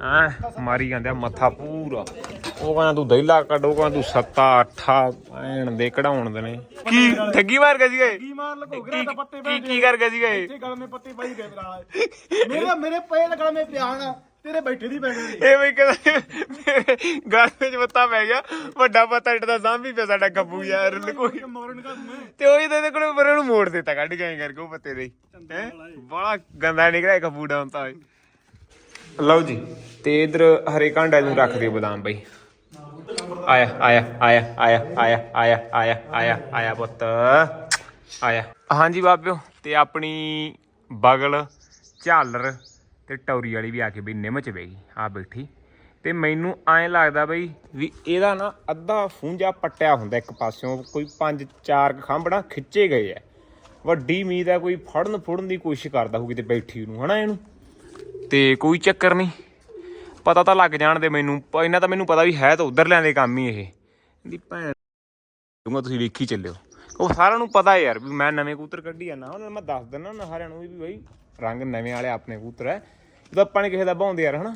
ਹਾਂ? ਮਾਰੀ ਜਾਂਦੇ ਆ ਮੱਥਾ ਪੂਰਾ। ਉਹ ਕਹਿੰਦਾ ਤੂੰ ਦਹਿਲਾ ਕੱਢ ਕਹਿੰਦਾ ਤੂੰ ਸੱਤਾ ਅੱਠਾ ਐਣ ਦੇ ਕਢਾਉਣ ਦੇ ਨੇ। ਕੀ ਠੱਗੀ ਮਾਰ ਗਿਆ ਸੀਗਾ? ਕੀ ਮਾਰ ਲਗੋ ਗਰਾ ਦਾ ਪੱਤੇ ਕੀ ਕੀ ਕਰ ਗਿਆ ਸੀਗਾ? ਇਹ ਇੱਥੇ ਗਲ ਮੇ ਪੱਤੇ ਪਾਈ ਗਏ ਨਾਲ ਮੇਰੇ ਮੇਰੇ ਪਏ ਗਲ ਮੇ ਪਿਆਣ ਤੇਰੇ ਬੈਠੇ ਦੀ ਪੈ ਗਏ ਇਹ ਵੀ ਕਹਿੰਦਾ ਗਾਲ ਵਿੱਚ ਪੱਤਾ ਪੈ ਗਿਆ। ਵੱਡਾ ਪੱਤਾ ਇੱਟ ਦਾ ਸਾਂਭੀ ਪਿਆ ਸਾਡਾ ਗੱਬੂ ਯਾਰ ਕੋਈ ਤੇ ਉਹੀ ਤਾਂ ਇਹਦੇ ਕੋਲ ਪਰ ਨੂੰ ਮੋੜ ਦਿੱਤਾ ਕੱਢ ਕੇ ਐਂ ਕਰਕੇ ਉਹ ਪੱਤੇ ਦੇ ਹੈ। ਬੜਾ ਗੰਦਾ ਨਿਕਲਿਆ ਗੱਬੂ ਡਾਉਂ ਤਾਂ ਲਓ ਜੀ, ਤੇ ਇਧਰ ਹਰੇ ਕਾਂਡਾ ਨੂੰ ਰੱਖ ਦਿਓ ਬਦਾਮ ਬਈ। ਆਇਆ ਆਇਆ ਆਇਆ ਆਇਆ ਆਇਆ ਆਇਆ ਆਇਆ ਆਇਆ ਆਇਆ ਪੁੱਤ। ਆਇਆ। ਹਾਂਜੀ ਬਾਬਿਓ, ਤੇ ਆਪਣੀ ਬਗਲ, ਝਾਲਰ ਤੇ ਟੌਰੀ ਵਾਲੀ ਵੀ ਆ ਕੇ ਬਈ ਨਿੰਮ ਚ ਬਹਿ ਗਈ, ਆ ਬੈਠੀ। ਤੇ ਮੈਨੂੰ ਐਂ ਲੱਗਦਾ ਬਈ ਵੀ ਇਹਦਾ ਨਾ ਅੱਧਾ ਫੂੰਜਾ ਪੱਟਿਆ ਹੁੰਦਾ ਇੱਕ ਪਾਸਿਓਂ, ਕੋਈ ਪੰਜ ਚਾਰ ਕੁ ਖੰਭ ਖਿੱਚੇ ਗਏ ਐ। ਵੱਡੀ ਉਮੀਦ ਹੈ ਕੋਈ ਫੜਨ ਫੁੜਨ ਦੀ ਕੋਸ਼ਿਸ਼ ਕਰਦਾ ਹੋਊ ਕਿਤੇ ਬੈਠੀ ਨੂੰ, ਹਨਾ ਇਹਨੂੰ? ਤੇ ਕੋਈ ਚੱਕਰ ਨਹੀਂ। ਪਤਾ ਤਾਂ ਲੱਗ ਜਾਣ ਦੇ ਮੈਨੂੰ। ਇਹਨਾਂ ਤਾਂ ਮੈਨੂੰ ਪਤਾ ਵੀ ਹੈ ਤਾਂ ਉਧਰ ਲੈਂਦੇ ਕੰਮ ਹੀ ਇਹ। ਇਹਦੀ ਭੈਣ ਦੂੰਗਾ ਤੁਸੀਂ ਵੇਖੀ ਚੱਲਿਓ। ਉਹ ਸਾਰਿਆਂ ਨੂੰ ਪਤਾ ਯਾਰ ਵੀ ਮੈਂ ਨਵੇਂ ਕਬੂਤਰ ਕੱਢੀ ਜਾਂਦਾ। ਉਹਨਾਂ ਨੂੰ ਮੈਂ ਦੱਸ ਦਿੰਦਾ ਨਾ ਸਾਰਿਆਂ ਨੂੰ ਵੀ ਬਈ ਰੰਗ ਨਵੇਂ ਵਾਲੇ ਆਪਣੇ ਕਬੂਤਰ ਹੈ। ਜਦੋਂ ਆਪਾਂ ਨੇ ਕਿਸੇ ਦਾ ਭਾਉਂਦੇ ਯਾਰ, ਹਨਾ?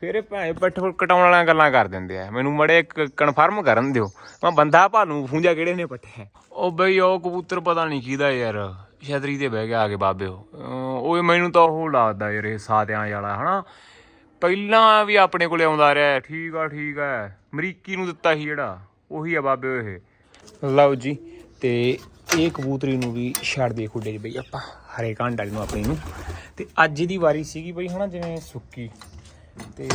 ਫਿਰ ਇਹ ਭੈਣ ਪਿੱਠ ਕਟਾਉਣ ਵਾਲੀਆਂ ਗੱਲਾਂ ਕਰ ਦਿੰਦੇ ਆ। ਮੈਨੂੰ ਮੜੇ ਕਨਫਰਮ ਕਰਨ ਦਿਓ। ਮੈਂ ਬੰਦਾ ਭਾਨੂੰ ਫੂੰਜਾ ਕਿਹੜੇ ਨੇ ਪੱਠਿਆ? ਉਹ ਬਈ ਉਹ ਕਬੂਤਰ ਪਤਾ ਨਹੀਂ ਕਿਹਦਾ ਯਾਰ। ਛਤਰੀ ਤੇ ਬਹਿ ਗਿਆ ਆ ਕੇ ਬਾਬੇ ਉਹ। ਉਹ ਮੈਨੂੰ ਤਾਂ ਉਹ ਲੱਗਦਾ ਯਾਰ ਇਹ ਸਾਦਿਆਂ ਵਾਲਾ, ਹਨਾ? ਪਹਿਲਾਂ ਵੀ ਆਪਣੇ ਕੋਲੇ ਆਉਂਦਾ ਰਿਹਾ, ਠੀਕ ਆ ਠੀਕ ਆ। ਅਮਰੀਕੀ ਨੂੰ ਦਿੱਤਾ ਸੀ ਜਿਹੜਾ, ਉਹੀ ਆ ਬਾਬੇ ਇਹ। ਲਓ ਜੀ, ਤੇ ਇਹ ਕਬੂਤਰੀ ਨੂੰ ਵੀ ਛੱਡ ਦੇ ਖੁੱਡੇ 'ਚ ਬਈ ਆਪਾਂ, ਹਰੇ ਘੰਟ ਵਾਲੀ ਨੂੰ ਆਪਣੀ ਨੂੰ। ਤੇ ਅੱਜ ਦੀ ਵਾਰੀ ਸੀਗੀ ਬਈ, ਹਨਾ, ਜਿਵੇਂ ਸੁੱਕੀ। ਤੇ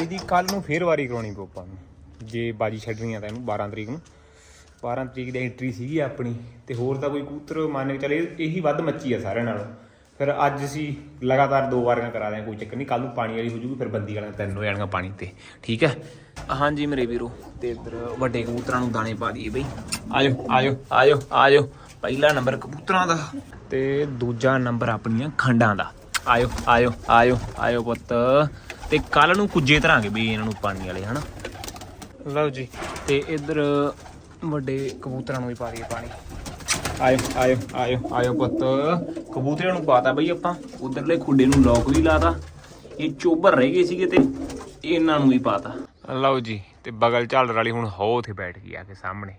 ਇਹਦੀ ਕੱਲ ਨੂੰ ਫੇਰ ਵਾਰੀ ਕਰਾਉਣੀ ਪਊ ਆਪਾਂ ਨੂੰ, ਜੇ ਬਾਜੀ ਛੱਡਣੀ ਆ ਤਾਂ ਇਹਨੂੰ 12 ਤਰੀਕ ਨੂੰ। 12 ਤਰੀਕ ਦੀ ਐਂਟਰੀ ਸੀਗੀ ਆਪਣੀ ਤੇ ਹੋਰ ਤਾਂ ਕੋਈ ਕਬੂਤਰ ਮੰਨ ਕੇ ਚੱਲੇ ਇਹੀ ਵੱਧ ਮੱਚੀ ਆ ਸਾਰਿਆਂ ਨਾਲੋਂ। ਫਿਰ ਅੱਜ ਅਸੀਂ ਲਗਾਤਾਰ ਦੋ ਵਾਰੀਆਂ ਕਰਾ ਰਹੇ ਕੋਈ ਚੱਕਰ ਨਹੀਂ ਕੱਲ ਨੂੰ ਪਾਣੀ ਵਾਲੀ ਹੋ ਜੂਗੀ ਫਿਰ ਬੰਦੀ ਵਾਲੀਆਂ ਤਿੰਨ ਹੋ ਜਾਣਗੀਆਂ ਪਾਣੀ ਤੇ। ਠੀਕ ਹੈ? ਹਾਂਜੀ ਮੇਰੇ ਵੀਰੋ ਤੇ ਇੱਧਰ ਵੱਡੇ ਕਬੂਤਰਾਂ ਨੂੰ ਦਾਣੇ ਪਾ ਦਈਏ ਬਈ। ਆਜੋ ਆਜੋ। ਆਜੋ ਆਜੋ। ਪਹਿਲਾ ਨੰਬਰ ਕਬੂਤਰਾਂ ਦਾ। ਤੇ ਦੂਜਾ ਨੰਬਰ ਆਪਣੀਆਂ ਖੰਡਾਂ ਦਾ। ਆਜੋ ਆਜੋ ਆਜੋ ਆਜੋ ਪੁੱਤ। ਤੇ ਕੱਲ ਨੂੰ ਕੁੱਜੇ ਧਰਾਂਗੇ ਬਈ ਇਹਨਾਂ ਨੂੰ ਪਾਣੀ ਵਾਲੇ ਹਨਾ? ਲਓ ਜੀ ਤੇ ਇੱਧਰ ਵੱਡੇ ਕਬੂਤਰਾਂ ਨੂੰ ਵੀ ਪਾ ਦਈਏ ਪਾਣੀ। ਆਇਓ ਆਇਓ ਆਇਓ ਆਇਓ ਪੁੱਤ। ਕਬੂਤਰਾਂ ਨੂੰ ਪਾਤਾ ਬਈ ਆਪਾਂ। ਉਧਰਲੇ ਖੁੱਡੇ ਨੂੰ ਲੋਕ ਵੀ ਲਾਤਾ। ਇਹ ਚੋਬਰ ਰਹਿ ਗਏ ਸੀਗੇ ਤੇ ਇਹਨਾਂ ਨੂੰ ਵੀ ਪਾਤਾ। ਲਓ ਜੀ ਤੇ ਬਗਲ ਝਾਲਰ ਵਾਲੀ ਹੁਣ ਹੋ ਉਥੇ ਬੈਠ ਗਈ ਆ ਕੇ ਸਾਹਮਣੇ।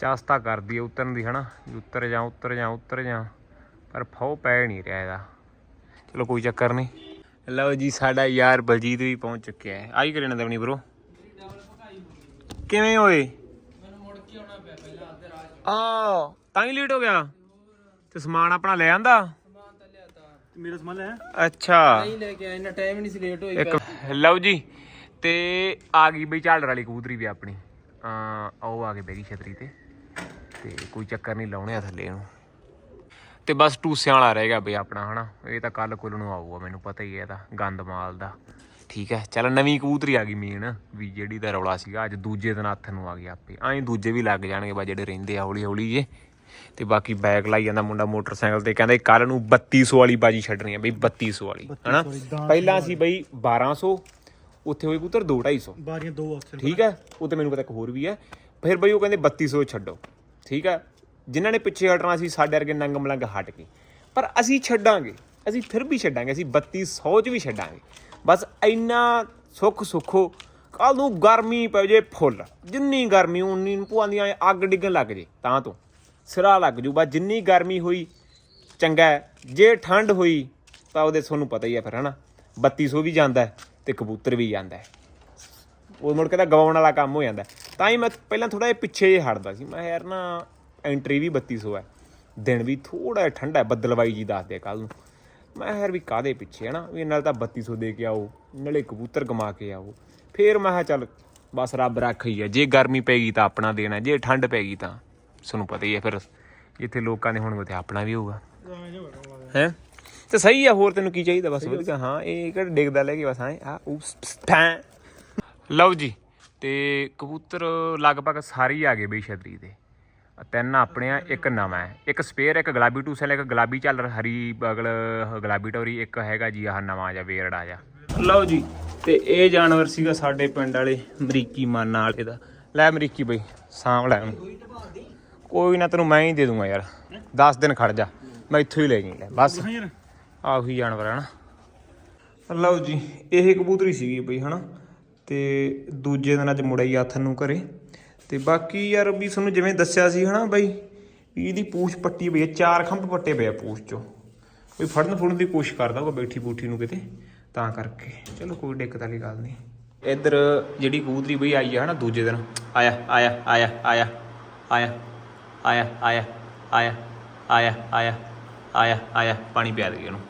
ਚਾਸਤਾ ਕਰਦੀ ਆ ਉਤਰਨ ਦੀ ਹਨਾ? ਉੱਤਰ ਜਾ ਉੱਤਰ ਜਾ ਉੱਤਰ ਜਾ। ਪਰ ਫੋ ਪੈ ਨਹੀਂ ਰਿਹਾ ਇਹਦਾ। ਚਲੋ ਕੋਈ ਚੱਕਰ ਨਹੀਂ। ਲਓ ਜੀ ਸਾਡਾ ਯਾਰ ਬਲਜੀਤ ਵੀ ਪਹੁੰਚ ਚੁੱਕਿਆ ਹੈ। ਆਈ ਕਰੇ ਨਾ ਦੇਵਣੀ ਬਰੋ ਕਿਵੇਂ ਹੋਏ ਆ ਤਾਂ ਹੀ ਲੇਟ ਹੋ ਗਿਆ। ਤੇ ਸਮਾਨ ਆਪਣਾ ਲੈ ਆਂਦਾ? ਮੇਰਾ ਸਮਾਨ ਲੈ ਅੱਛਾ। ਨਹੀਂ ਲੈ ਕੇ ਆਇਆ ਇੰਨਾ ਟਾਈਮ ਨਹੀਂ ਸੀ ਲੇਟ ਹੋਈ ਇੱਕ ਲਓ ਜੀ ਤੇ ਆ ਗਈ ਬਈ ਝਾਲਰ ਵਾਲੀ ਕਬੂਤਰੀ ਵੀ ਆਪਣੀ। ਆ ਉਹ ਆ ਕੇ ਬੈਗੀ ਛਤਰੀ ਤੇ। ਤੇ ਕੋਈ ਚੱਕਰ ਨਹੀਂ ਲਾਉਣੇ ਆ ਥੱਲੇ ਇਹਨੂੰ। ਤੇ ਬਸ ਟੂਸਿਆਂ ਵਾਲਾ ਰਹੇਗਾ ਬਈ ਆਪਣਾ ਹਨਾ। ਇਹ ਤਾਂ ਕੱਲ ਕੁੱਲ ਨੂੰ ਆਊਗਾ ਮੈਨੂੰ ਪਤਾ ਹੀ ਹੈ ਇਹਦਾ ਗੰਦ ਮਾਲ ਦਾ। ਠੀਕ ਹੈ। ਚੱਲ ਨਵੀਂ ਕਬੂਤਰੀ ਆ ਗਈ ਮੇਨ ਵੀ ਜਿਹੜੀ ਦਾ ਰੌਲਾ ਸੀਗਾ ਅੱਜ ਦੂਜੇ ਦਿਨ ਹੱਥ ਨੂੰ ਆ ਗਿਆ ਆਪੇ। ਐਂ ਦੂਜੇ ਵੀ ਲੱਗ ਜਾਣਗੇ ਬਾ ਜਿਹੜੇ ਰਹਿੰਦੇ ਆ ਹੌਲੀ ਹੌਲੀ ਜੇ। ਤੇ ਬਾਕੀ ਬੈਗ ਲਾਈ ਜਾਂਦਾ ਮੁੰਡਾ ਮੋਟਰਸਾਈਕਲ ਤੇ ਕਹਿੰਦਾ ਕੱਲ ਨੂੰ 3200 ਵਾਲੀ ਬਾਜੀ ਛੱਡਣੀ ਆ ਬਈ 3200 ਵਾਲੀ ਹਨਾ? ਪਹਿਲਾਂ ਸੀ ਬਈ 1200 ਉੱਥੇ ਹੋਈ ਕਬੂਤਰ 2 250 ਬਾਰੀਆਂ ਦੋ ਆਪਸ਼ਨ ਠੀਕ ਹੈ ਉਹ ਤੇ ਮੈਨੂੰ ਪਤਾ ਇੱਕ ਹੋਰ ਵੀ ਹੈ। ਫਿਰ ਬਈ ਉਹ ਕਹਿੰਦੇ 3200 ਛੱਡੋ ਠੀਕ ਹੈ? ਜਿਨ੍ਹਾਂ ਨੇ ਪਿੱਛੇ ਹਟਣਾ ਸੀ ਸਾਡੇ ਵਰਗੇ ਨੰਗ ਮਲੰਗ ਹਟ ਗਏ। ਪਰ ਅਸੀਂ ਛੱਡਾਂਗੇ ਅਸੀਂ ਫਿਰ ਵੀ ਛੱਡਾਂਗੇ ਅਸੀਂ 3200 ਚ ਵੀ ਛੱਡਾਂਗੇ। ਬਸ ਇੰਨਾ ਸੁੱਖ ਸੁੱਖੋ ਕੱਲ ਨੂੰ ਗਰਮੀ ਪੈ ਜੇ ਫੁੱਲ। ਜਿੰਨੀ ਗਰਮੀ ਉਨੀ ਨੂੰ ਭੂਆਂ ਅੱਗ ਡਿੱਗਣ ਲੱਗ ਜੇ, ਤਾਂ ਤੋਂ। ਸਿਰਾ ਲੱਗ ਜੂ, ਬਸ ਜਿੰਨੀ ਗਰਮੀ ਹੋਈ, ਚੰਗਾ ਜੇ ਠੰਡ ਹੋਈ, ਤਾਂ ਉਹਦੇ ਤੁਹਾਨੂੰ ਪਤਾ ਹੀ ਹੈ ਫਿਰ, ਹਨਾ? 3200 ਵੀ ਜਾਂਦਾ ਹੈ ਤੇ ਕਬੂਤਰ ਵੀ ਜਾਂਦਾ ਉਹ ਮੁੜ ਕੇ ਤਾਂ ਗਵਾਉਣ ਵਾਲਾ ਕੰਮ ਹੋ ਜਾਂਦਾ ਤਾਂ ਹੀ ਮੈਂ ਪਹਿਲਾਂ ਥੋੜਾ ਜਿਹਾ ਪਿੱਛੇ ਜਿਹਾ ਹਟਦਾ ਸੀ। ਮੈਂ ਯਾਰ ਨਾ ਐਂਟਰੀ ਵੀ 3200 ਹੈ। ਦਿਨ ਵੀ ਥੋੜਾ ਜਿਹਾ ਠੰਡਾ ਹੈ, ਬੱਦਲਵਾਈ ਜੀ ਦੱਸਦੇ ਕੱਲ ਨੂੰ। ਮੈਂ ਕਿਹਾ ਵੀ ਕਾਦੇ ਪਿੱਛੇ ਹਨਾ? ਵੀ ਨਾਲ ਤਾਂ 3200 ਦੇ ਕੇ ਆਓ, ਨਾਲੇ ਕਬੂਤਰ ਕਮਾ ਕੇ ਆਓ। ਫੇਰ ਮੈਂ ਕਿਹਾ ਚੱਲ, ਬਸ ਰੱਬ ਰੱਖ ਹੀ ਹੈ ਜੇ ਗਰਮੀ ਪੈ ਗਈ ਤਾਂ ਆਪਣਾ ਦੇਣਾ, ਜੇ ਠੰਡ ਪੈ ਗਈ ਤਾਂ। ਤੁਹਾਨੂੰ ਪਤਾ ਹੀ ਹੈ ਫਿਰ, ਇੱਥੇ ਲੋਕਾਂ ਨੇ ਹੁਣ ਤੇ ਆਪਣਾ ਵੀ ਹੋਊਗਾ। ਹੈ? ਤੇ ਸਹੀ ਆ, ਹੋਰ ਤੈਨੂੰ ਕੀ ਚਾਹੀਦਾ? ਬਸ ਵਧੀਆ। ਹਾਂ, ਇਹ ਕਿਹੜਾ ਡਿੱਗਦਾ ਲੈ ਕੇ ਬਸ, ਹਾਂ? ਆ ਉਪਸ ਫੈਂ ਲਓ ਜੀ, ਤੇ ਕਬੂਤਰ ਲਗਭਗ ਸਾਰੇ ਹੀ ਆ ਗਏ ਬਈ ਛਤਰੀ ਦੇ। ਤਿੰਨ ਆਪਣੇ ਆ ਇੱਕ ਨਵਾਂ ਇੱਕ ਸਪੇਅਰ ਇੱਕ ਗੁਲਾਬੀ ਟੂਸਲ ਇੱਕ ਗੁਲਾਬੀ ਝਾਲਰ ਹਰੀ ਬਗਲ ਗੁਲਾਬੀ ਟੋਰੀ ਇੱਕ ਹੈਗਾ ਜੀ ਆਹ ਨਵਾਂ ਜਿਹਾ ਵੇਰੜਾ ਜਿਹਾ। ਲਓ ਜੀ ਤੇ ਇਹ ਜਾਨਵਰ ਸੀਗਾ ਸਾਡੇ ਪਿੰਡ ਵਾਲੇ ਅਮਰੀਕੀ ਮਾਨਾ ਵਾਲੇ ਦਾ ਲੈ ਅਮਰੀਕੀ ਬਈ ਸਾਂਭ ਲੈ ਕੋਈ ਨਾ ਤੈਨੂੰ ਮੈਂ ਹੀ ਦੇ ਦੂੰਗਾ ਯਾਰ। 10 ਦਿਨ ਖੜ ਜਾ ਮੈਂ ਇੱਥੋਂ ਹੀ ਲੈ ਗਈ ਲੈ ਬਸ। ਯਾਰ। ਆਹੀ ਜਾਨਵਰ ਹੈ ਨਾ। ਲਓ ਜੀ ਇਹ ਕਬੂਤਰੀ ਸੀਗੀ ਬਈ ਹਨਾ? ਤੇ ਦੂਜੇ ਦਿਨ ਅੱਜ ਮੁੜਾਈ ਹੱਥ ਨੂੰ ਘਰੇ। ਤੇ ਬਾਕੀ ਯਾਰ ਵੀ ਤੁਹਾਨੂੰ ਜਿਵੇਂ ਦੱਸਿਆ ਸੀ ਹਨਾ ਬਈ ਵੀ ਇਹਦੀ ਪੂਛ ਪੱਟੀ ਪਈ ਹੈ ਚਾਰ ਖੰਭ ਪੱਟੇ ਪਏ ਆ ਪੂਛ ਚੋਂ ਕੋਈ ਫੜਨ ਫੁੜਨ ਦੀ ਕੋਸ਼ਿਸ਼ ਕਰਦਾ ਹੋਗਾ ਬੈਠੀ ਬੂਠੀ ਨੂੰ ਕਿਤੇ ਤਾਂ ਕਰਕੇ ਚਲੋ ਕੋਈ ਦਿੱਕਤ ਵਾਲੀ ਗੱਲ ਨਹੀਂ ਇੱਧਰ ਜਿਹੜੀ ਕੂਦਰੀ ਬਈ ਆਈ ਆ ਹਨਾ ਦੂਜੇ ਦਿਨ ਆਇਆ ਆਇਆ ਆਇਆ ਆਇਆ ਆਇਆ ਆਇਆ ਆਇਆ ਆਇਆ ਆਇਆ ਆਇਆ ਆਇਆ ਆਇਆ ਪਾਣੀ ਪਿਆ ਦੇ ਉਹਨੂੰ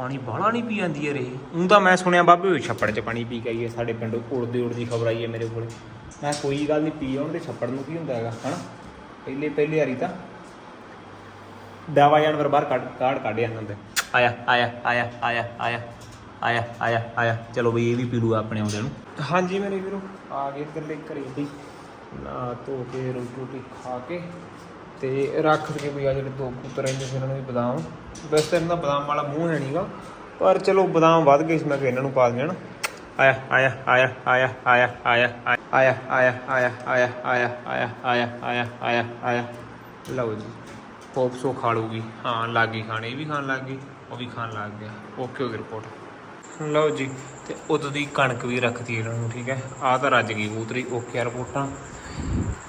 ਪਾਣੀ ਬਾਹਲਾ ਨਹੀਂ ਪੀ ਜਾਂਦੀ ਯਾਰ ਇਹ। ਉਹ ਤਾਂ ਮੈਂ ਸੁਣਿਆ ਬਾਬੇ ਹੋਏ ਛੱਪੜ 'ਚ ਪਾਣੀ ਪੀ ਕੇ ਆਈ ਹੈ ਸਾਡੇ ਪਿੰਡ ਉੜਦੀ ਉੜਦੀ ਖਬਰ ਆਈ ਹੈ ਮੇਰੇ ਕੋਲ। ਮੈਂ ਕੋਈ ਗੱਲ ਨਹੀਂ ਪੀ ਆਉਣ ਦੇ ਛੱਪੜ ਨੂੰ ਕੀ ਹੁੰਦਾ ਹੈਗਾ ਹਨਾ? ਪਹਿਲੇ ਪਹਿਲੇ ਵਾਰੀ ਤਾਂ। ਦਵਾ ਜਾਨਵਰ ਬਾਹਰ ਕੱਢ ਕਾੜ ਕੱਢ ਜਾਂਦਾ ਹੁੰਦਾ ਆਇਆ ਆਇਆ ਆਇਆ ਆਇਆ ਆਇਆ ਆਇਆ ਆਇਆ ਆਇਆ। ਚਲੋ ਬਈ ਇਹ ਵੀ ਪੀ ਲੂਗਾ ਆਪਣੇ ਆਉਂਦੇ ਨੂੰ। ਹਾਂਜੀ ਮੇਰੇ ਵੀਰੋ ਆ ਗਏ ਇੱਧਰਲੇ ਘਰੇ ਦੀ ਨਾ ਧੋ ਕੇ ਰੋਟੀ ਰੋਟੀ ਖਾ ਕੇ। ਤੇ ਰੱਖ ਕੇ ਵੀ ਆ ਜਿਹੜੇ ਦੋ ਕਬੂਤਰ ਰਹਿੰਦੇ ਸੀ ਇਹਨਾਂ ਨੂੰ ਵੀ ਬਦਾਮ ਵੈਸੇ ਤਾਂ ਇਹਨਾਂ ਦਾ ਬਦਾਮ ਵਾਲਾ ਮੂੰਹ ਹੈ ਨਹੀਂਗਾ ਪਰ ਚਲੋ ਬਦਾਮ ਵੱਧ ਗਏ ਸੀ ਮੈਂ ਕਿ ਇਹਨਾਂ ਨੂੰ ਪਾ ਦੇਣ ਆਇਆ ਆਇਆ ਆਇਆ ਆਇਆ ਆਇਆ ਆਇਆ ਆਇਆ ਆਇਆ ਆਇਆ ਆਇਆ ਆਇਆ ਆਇਆ ਆਇਆ ਆਇਆ ਆਇਆ ਆਇਆ ਲਓ ਜੀ ਪੋਪਸੋ ਖਾ ਲੂਗੀ ਹਾਂ ਲੱਗੀ ਖਾਣੇ ਇਹ ਵੀ ਖਾਣ ਲੱਗ ਗਈ ਉਹ ਵੀ ਖਾਣ ਲੱਗ ਗਿਆ ਓਕੇ ਹੋ ਗਈ ਰਿਪੋਰਟ ਲਓ ਜੀ ਤੇ ਉਦੋਂ ਦੀ ਕਣਕ ਵੀ ਰੱਖਤੀ ਇਹਨਾਂ ਨੂੰ ਠੀਕ ਹੈ ਆਹ ਤਾਂ ਰੱਜ ਗਈ ਕਬੂਤਰੀ ਓਕੇ ਰਿਪੋਰਟਾਂ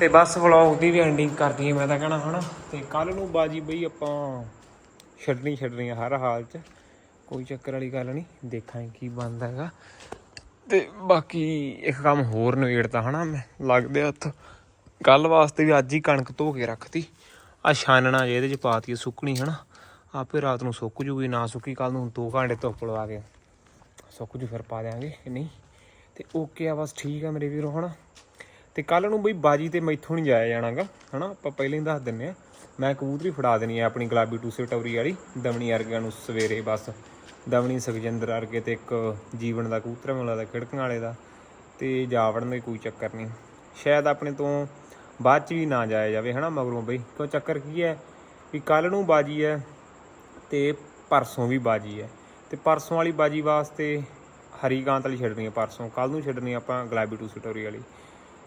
ਤੇ ਬਸ ਵਲੌਗ ਦੀ ਵੀ ਐਂਡਿੰਗ ਕਰਦੀ ਹੈ ਮੈਂ ਤਾਂ ਕਹਣਾ, ਹਨਾ? ਤੇ ਕੱਲ ਨੂੰ ਬਾਜੀ ਬਈ ਆਪਾਂ ਛੱਡਣੀ ਛੱਡਣੀ ਆ ਹਰ ਹਾਲ 'ਚ। ਕੋਈ ਚੱਕਰ ਵਾਲੀ ਗੱਲ ਨਹੀਂ ਦੇਖਾਂਗੇ ਕੀ ਬਣਦਾ ਹੈਗਾ। ਤੇ ਬਾਕੀ ਇੱਕ ਕੰਮ ਹੋਰ ਨਵੇੜਤਾ ਹਨਾ ਮੈਂ? ਲੱਗਦੇ ਹੱਥ। ਕੱਲ ਵਾਸਤੇ ਵੀ ਅੱਜ ਹੀ ਕਣਕ ਧੋ ਕੇ ਰੱਖਤੀ। ਆ ਛਾਨਣਾ ਜੇ ਇਹਦੇ ਚ ਪਾਤੀ ਹੈ ਸੁੱਕਣੀ, ਹਨਾ? ਆਪੇ ਰਾਤ ਨੂੰ ਸੁੱਕ ਜੂਗੀ, ਨਾ ਸੁੱਕੀ ਕੱਲ ਨੂੰ 2 ਘੰਟੇ ਧੁੱਪ ਲਵਾ ਕੇ। ਸੁੱਕ ਜੂ ਫਿਰ ਪਾ ਦਿਆਂਗੇ ਨਹੀਂ? ਤੇ ਓਕੇ ਆ, ਬਸ ਠੀਕ ਆ ਮੇਰੇ ਵੀਰੋ, ਹਨਾ? ਤੇ ਕੱਲ ਨੂੰ ਬਈ ਬਾਜੀ ਤੇ ਮੈਥੋਂ ਨਹੀਂ ਜਾਇਆ ਜਾਣਾਗਾ, ਹਨਾ? ਆਪਾਂ ਪਹਿਲਾਂ ਹੀ ਦੱਸ ਦਿੰਨੇ ਆ ਮੈਂ ਕਬੂਤਰੀ ਫੜਾ ਦੇਣੀ ਆ ਆਪਣੀ ਗੁਲਾਬੀ ਟੂਸੇ ਟੌਰੀ ਵਾਲੀ, ਦਮਣੀ ਵਰਗਿਆਂ ਨੂੰ ਸਵੇਰੇ ਬਸ। ਦਮਣੀ ਸੁਖਜਿੰਦਰ ਵਰਗੇ ਤੇ ਇੱਕ ਜੀਵਨ ਦਾ ਕਬੂਤਰ ਮੈਨੂੰ ਲੱਗਦਾ ਖਿੜਕਾਂ ਵਾਲੇ ਦਾ। ਤੇ ਜਾ ਵੜਨ ਦਾ ਕੋਈ ਚੱਕਰ ਨਹੀਂ। ਸ਼ਾਇਦ ਆਪਣੇ ਤੋਂ ਬਾਅਦ ਚ ਵੀ ਨਾ ਜਾਇਆ ਜਾਵੇ, ਹਨਾ, ਮਗਰੋਂ ਬਈ? ਕਿਉਂ ਚੱਕਰ ਕੀ ਹੈ? ਵੀ ਕੱਲ ਨੂੰ ਬਾਜੀ ਹੈ ਤੇ ਪਰਸੋਂ ਵੀ ਬਾਜੀ ਹੈ। ਤੇ ਪਰਸੋਂ ਵਾਲੀ ਬਾਜੀ ਵਾਸਤੇ ਹਰੀਕਾਂਤ ਵਾਲੀ ਛੱਡਣੀ ਹੈ ਪਰਸੋਂ। ਕੱਲ ਨੂੰ ਛੱਡਣੀ ਆਪਾਂ ਗੁਲਾਬੀ ਟੂ ਸਟੋਰੀ ਵਾਲੀ।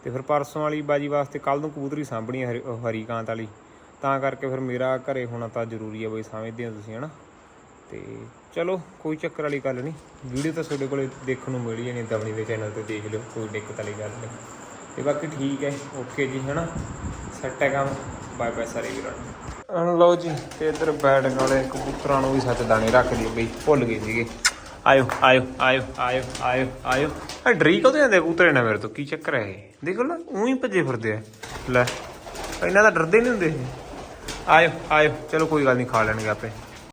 ਤੇ ਫਿਰ ਪਰਸੋਂ ਵਾਲੀ ਬਾਜੀ ਵਾਸਤੇ ਕੱਲ ਨੂੰ ਕਬੂਤਰੀ ਸਾਂਭਣੀ ਹੈ ਹਰੀ- ਉਹ ਵਾਲੀ। ਤਾਂ ਕਰਕੇ ਫਿਰ ਮੇਰਾ ਘਰੇ ਹੋਣਾ ਤਾਂ ਜ਼ਰੂਰੀ ਹੈ ਬਈ ਸਮਝਦੇ ਹੋ ਤੁਸੀਂ, ਹਨਾ? ਤੇ ਚਲੋ, ਕੋਈ ਚੱਕਰ ਵਾਲੀ ਗੱਲ ਨਹੀਂ। ਵੀਡੀਓ ਤਾਂ ਤੁਹਾਡੇ ਕੋਲੇ ਦੇਖਣ ਨੂੰ ਮਿਲੀ ਨਹੀਂ ਦਵਣੀ ਦੇ ਚੈਨਲ ਤੇ ਦੇਖ ਲਿਓ, ਕੋਈ ਦਿੱਕਤ ਵਾਲੀ ਗੱਲ ਨਹੀਂ। ਤੇ ਬਾਕੀ ਠੀਕ ਹੈ ਓਕੇ ਜੀ, ਹਨਾ? ਸੈੱਟ ਹੈ ਕੰਮ। ਬਾਏ ਬਾਏ ਸਾਰੇ ਵੀਰਾਂ ਲਓ ਜੀ, ਤੇ ਇਧਰ ਬੈਠਣ ਵਾਲੇ ਕਬੂਤਰਾਂ ਨੂੰ ਵੀ ਸੱਚ ਦਾਣੇ ਰੱਖ ਦਿਓ ਬਈ, ਭੁੱਲ ਗਏ ਸੀਗੇ। ਆਇਓ ਆਇਓ ਆਇਓ ਆਇਓ ਆਇਓ ਆਇਓ। ਆ ਡਰੀ ਕਦੋਂ ਜਾਂਦੇ ਕਬੂਤਰੇ ਨਾ ਮੇਰੇ ਤੋਂ? ਕੀ ਚੱਕਰ ਹੈ ਇਹ? ਦੇਖੋ ਨਾ, ਉਹੀ ਭੱਜੇ ਫਿਰਦੇ ਆ। ਲੈ, ਇਹਨਾਂ ਦਾ ਡਰਦੇ ਨਹੀਂ ਹੁੰਦੇ ਇਹ। ਆਇਓ ਆਇਓ, ਚਲੋ ਕੋਈ ਗੱਲ ਨਹੀਂ ਖਾ ਲੈਣਗੇ ਆਪੇ।